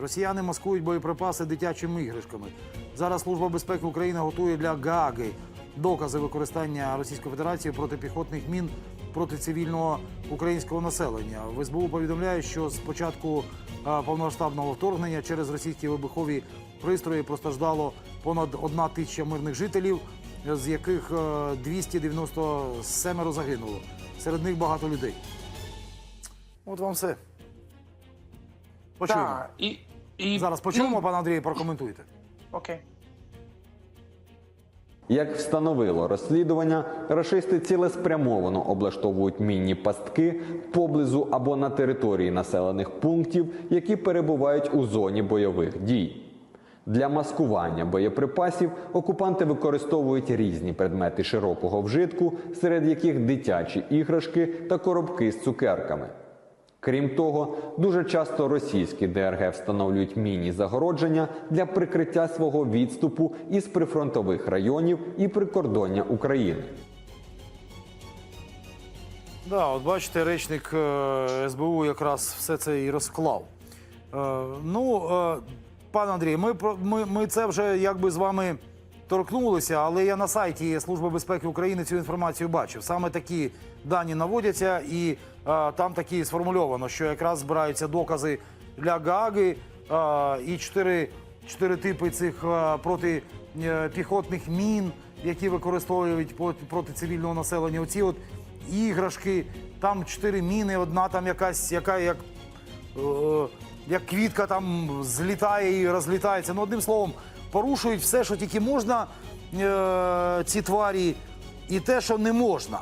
Росіяни маскують боєприпаси дитячими іграшками. Зараз Служба безпеки України готує для Гааги докази використання Російської Федерації протипіхотних мін проти цивільного українського населення. В СБУ повідомляють, що з початку е, повномасштабного вторгнення через російські вибухові пристрої постраждало понад одна тисяча мирних жителів, з яких е, 297 загинуло. Серед них багато людей. От вам все. Почуємо. Так, і, і Зараз почуємо, ну, пане Андрію, прокоментуйте. Окей. Як встановило розслідування, рашисти цілеспрямовано облаштовують мінні пастки поблизу або на території населених пунктів, які перебувають у зоні бойових дій. Для маскування боєприпасів окупанти використовують різні предмети широкого вжитку, серед яких дитячі іграшки та коробки з цукерками. Крім того, дуже часто російські ДРГ встановлюють міні-загородження для прикриття свого відступу із прифронтових районів і прикордоння України. Да, от бачите, речник е, СБУ якраз все це і розклав. Е, ну, е, пане Андрій, ми, ми, ми це вже якби з вами торкнулися, але я на сайті Служби безпеки України цю інформацію бачив. Саме такі дані наводяться, і е, там такі сформульовано, що якраз збираються докази для Гааги е, і чотири, чотири типи цих е, протипіхотних мін, які використовують проти цивільного населення. Оці от іграшки, там чотири міни, одна там якась, яка як, е, як квітка там злітає і розлітається. Ну, одним словом, порушують все, що тільки можна, е, ці тварі, і те, що не можна.